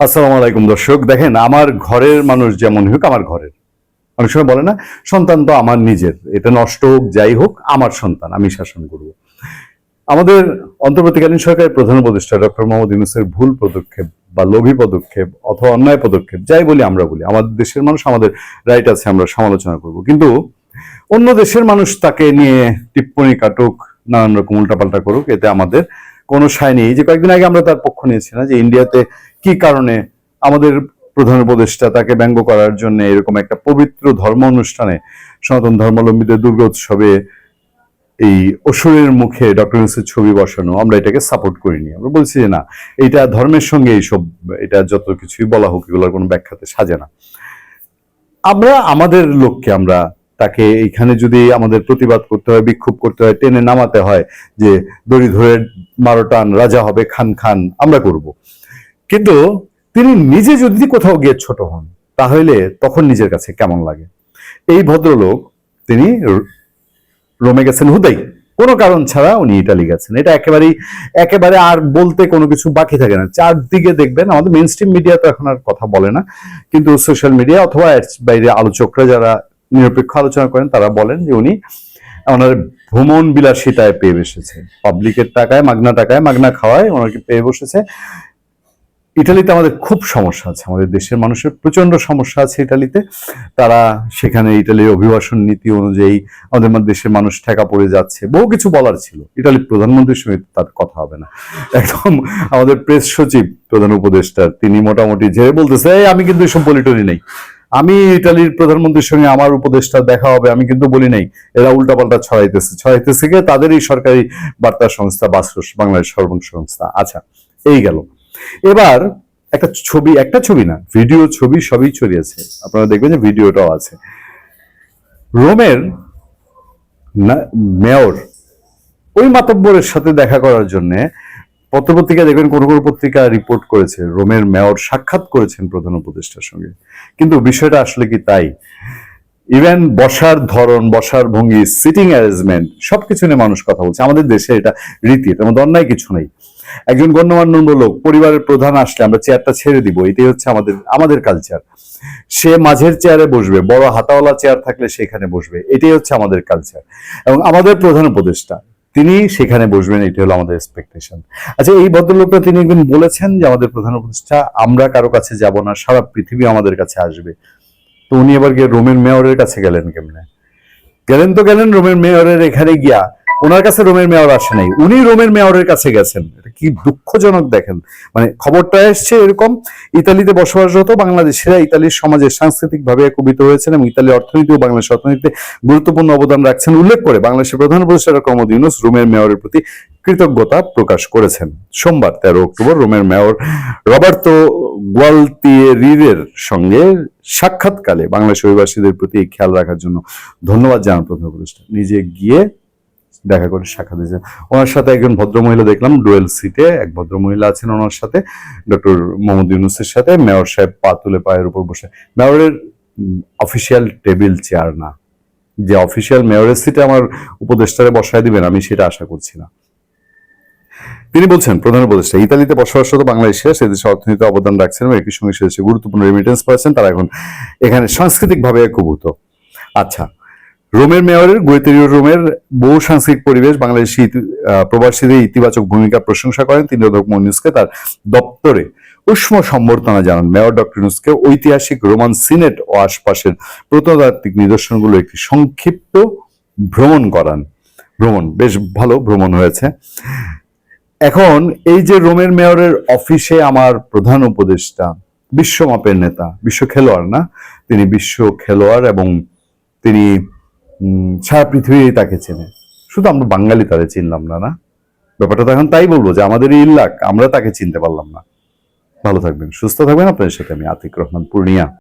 আসসালামু আলাইকুম দর্শক। দেখেন, আমার ঘরের মানুষ যেমন হোক, আমার ঘরের। অনেক সময় বলে না, সন্তান তো আমার নিজের। এটা নষ্ট হোক, যাই হোক, আমার সন্তান, আমি শাসন করব। আমাদের অন্তর্বর্তীকালীন সরকারের প্রধান উপদেষ্টা ডক্টর মোহাম্মদ ইউনুসের ভুল পদক্ষেপ বা লোভী পদক্ষেপ অথবা অন্যায় পদক্ষেপ, যাই বলি আমরা বলি আমাদের দেশের মানুষ, আমাদের রাইট আছে, আমরা সমালোচনা করব। কিন্তু অন্য দেশের মানুষ তাকে নিয়ে টিপ্পণী কাটুক নানান রকম উল্টাপাল্টা করুক, এতে আমাদের কোনো সায় নেই। যে কয়েকদিন আগে আমরা তার পক্ষ নিয়েছি না যে ইন্ডিয়াতে কি কারণে আমাদের প্রধান উপদেষ্টা তাকে ব্যঙ্গ করার জন্য এরকম একটা পবিত্র ধর্ম অনুষ্ঠানে, সনাতন ধর্মাবলম্বীদের দুর্গা উৎসবে এই অসুরের মুখে ডক্টর ইউনুসের ছবি বসানো, আমরা এটাকে সাপোর্ট করিনি। আমরা বলছি যে না, এটা ধর্মের সঙ্গে এইসব, এটা যত কিছুই বলা হোক, এগুলোর কোনো ব্যাখ্যাতে সাজে না। আমরা, আমাদের লোককে আমরা তাকে এইখানে যদি আমাদের প্রতিবাদ করতে হয়, বিক্ষোভ করতে হয়, টেনে নামাতে হয় যে দড়ি ধরে মারো টান রাজা হবে খান খান, আমরা করব। কিন্তু তিনি নিজে যদি কোথাও গিয়ে ছোট হন, তাহলে তখন নিজের কাছে কেমন লাগে? এই ভদ্রলোক, তিনি রোমে গেছেন হুদাই। কোনো কারণ ছাড়া উনি ইটালি গেছেন। এটা একেবারেই, একেবারে আর বলতে কোনো কিছু বাকি থাকে না। চারদিকে দেখবেন, আমাদের মেন স্ট্রিম মিডিয়া তো এখন আর কথা বলে না, কিন্তু সোশ্যাল মিডিয়া অথবা বাইরে আলোচকরা যারা নিরপেক্ষ আলোচনা করেন তারা বলেন যে উনি ওনার ভ্রমণ বিলাসিতায় পেয়ে বসেছে। পাবলিকের টাকায় মাগনা টাকায় মাগনা খাওয়ায় ওনাকে পেয়ে বসেছে। ইটালিতে আমাদের খুব সমস্যা আছে আমাদের দেশের মানুষের প্রচণ্ড সমস্যা আছে ইটালিতে। তারা সেখানে ইটালির অভিবাসন নীতি অনুযায়ী আমাদের দেশের মানুষ ঠেকা পড়ে যাচ্ছে। বহু কিছু বলার ছিল। ইটালির প্রধানমন্ত্রীর সঙ্গে তার কথা হবে না। একদম আমাদের প্রেস সচিব প্রধান উপদেষ্টার তিনি মোটামুটি ঝেড়ে বলতেছে "এই, আমি কিন্তু এসব বলিটরি নেই। আমি ইটালির প্রধানমন্ত্রীর সঙ্গে আমার উপদেষ্টা দেখা হবে, আমি কিন্তু বলি নাই। এরা উল্টাপাল্টা ছড়াইতেছে ছড়াইতেছে গিয়ে তাদেরই সরকারি বার্তা সংস্থা বাস বাংলাদেশ সর্বং সংস্থা। আচ্ছা এই গেল। এবার একটা ছবি একটা ছবি না, ভিডিও ছবি সবই ছড়িয়েছে আপনারা দেখবেন যে ভিডিওটাও আছে। রোমের মেয়র ওই মাতব্বরের সাথে দেখা করার জন্য পত্রপত্রিকা দেখবেন কোন কোন পত্রিকা রিপোর্ট করেছে। রোমের মেয়র সাক্ষাৎ করেছেন প্রধান উপদেষ্টার সঙ্গে। কিন্তু বিষয়টা আসলে কি তাই? ইভেন বসার ধরন, বসার ভঙ্গি সিটিং অ্যারেঞ্জমেন্ট সবকিছু নিয়ে মানুষ কথা বলছে। আমাদের দেশে এটা রীতি, এটার মধ্যে অন্যায় কিছু নেই। একজন গণ্যমান্য লোক, পরিবারের প্রধান আসলে আমরা চেয়ারটা ছেড়ে দিব, এটাই হচ্ছে আমাদের আমাদের কালচার সে মাঝের চেয়ারে বসবে, বড় হাতাওয়ালা চেয়ার থাকলে সেখানে বসবে, এটাই হচ্ছে আমাদের কালচার এবং আমাদের প্রধান উপদেষ্টা তিনি সেখানে বসবেন এটি হলো আমাদের এক্সপেকটেশন আচ্ছা এই ভদ্রলোকটা তিনি একদিন বলেছেন যে আমাদের প্রধান উপদেষ্টা, আমরা কারও কাছে যাব না, সারা পৃথিবী আমাদের কাছে আসবে। তো উনি এবার গিয়ে রোমের মেয়রের কাছে গেলেন কেমনে? গেলেন তো গেলেন, রোমের মেয়রের এখানে গিয়া ওনার কাছে রোমের মেয়র আসে নাই। উনি রোমের মেয়রের কাছে গেছেন। এটা কি দুঃখজনক দেখেন। মানে খবরটা এসছে এরকম, ইতালিতে বসবাসরত বাংলাদেশিরা ইতালির সমাজে সাংস্কৃতিক ভাবে একবিত হয়েছেন এবং ইতালির অর্থনীতি ও বাংলাদেশ অর্থনীতিতে গুরুত্বপূর্ণ অবদান রাখছেন। উল্লেখ করে বাংলাদেশের প্রধান উপদেষ্টা মোহাম্মদ ইউনুস রোমের মেয়রের প্রতি কৃতজ্ঞতা প্রকাশ করেছেন। সোমবার তেরো অক্টোবর রোমের মেয়র রবার্তো গুয়ালতিয়েরির সঙ্গে সাক্ষাৎকালে বাংলাদেশ অভিবাসীদের প্রতি খেয়াল রাখার জন্য ধন্যবাদ জানান প্রধান উপদেষ্টা। নিজে গিয়ে দেখা করে সাক্ষাৎ দিয়েছেন ওনার সাথে একজন ভদ্রমহিলা দেখলাম, ডুয়েল সিটে এক ভদ্রমহিলা আছেন ওনার সাথে, ডক্টর মোহাম্মদ ইউনুসের সাথে, মেয়র সাহেব পা তুলে পায়ের উপর বসে। মেয়রের অফিসিয়াল টেবিল চেয়ার না, যে অফিসিয়াল মেয়রের সিটে আমার উপদেষ্টারে বসায় দিবেন, আমি সেটা আশা করছি না। তিনি বলছেন, প্রধান উপদেষ্টা, ইতালিতে বসবাসরত সে দেশে অর্থনীতিতে অবদান রাখছেন এবং একই সঙ্গে সে দেশে গুরুত্বপূর্ণ রেমিটেন্স পাচ্ছেন তারা এখন এখানে সাংস্কৃতিকভাবে একভূত। আচ্ছা রোমের মেয়রের, গুয়েতেরীয় রোমের বহু সাংস্কৃতিক পরিবেশ, বাংলাদেশি প্রবাসীদের ইতিবাচক ভূমিকা প্রশংসা করেন তিনি অধ্যক্ষ মনিউসকে তার দপ্তরে। উষ্ম সম্বর্ধনা জানান মেয়র ডক্টর ইউনুসকে। ঐতিহাসিক রোমান সিনেট ও আশপাশের প্রত্নতাত্ত্বিক নিদর্শনগুলো একটি সংক্ষিপ্ত ভ্রমণ করান। ভ্রমণ, বেশ ভালো ভ্রমণ হয়েছে। এখন এই যে রোমের মেয়রের অফিসে আমার প্রধান উপদেষ্টা, বিশ্বমাপের নেতা, বিশ্ব খেলোয়াড় না? তিনি বিশ্ব খেলোয়াড় এবং তিনি সারা পৃথিবী তাকে চেনে। শুধু আমরা বাঙালি তাদের চিনলাম না না? ব্যাপারটা তো এখন তাই বলব যে আমাদের ইল্লাক, আমরা তাকে চিনতে পারলাম না। ভালো থাকবেন, সুস্থ থাকবেন। আপনাদের সাথে আমি আতিক রহমান পূর্ণিয়া।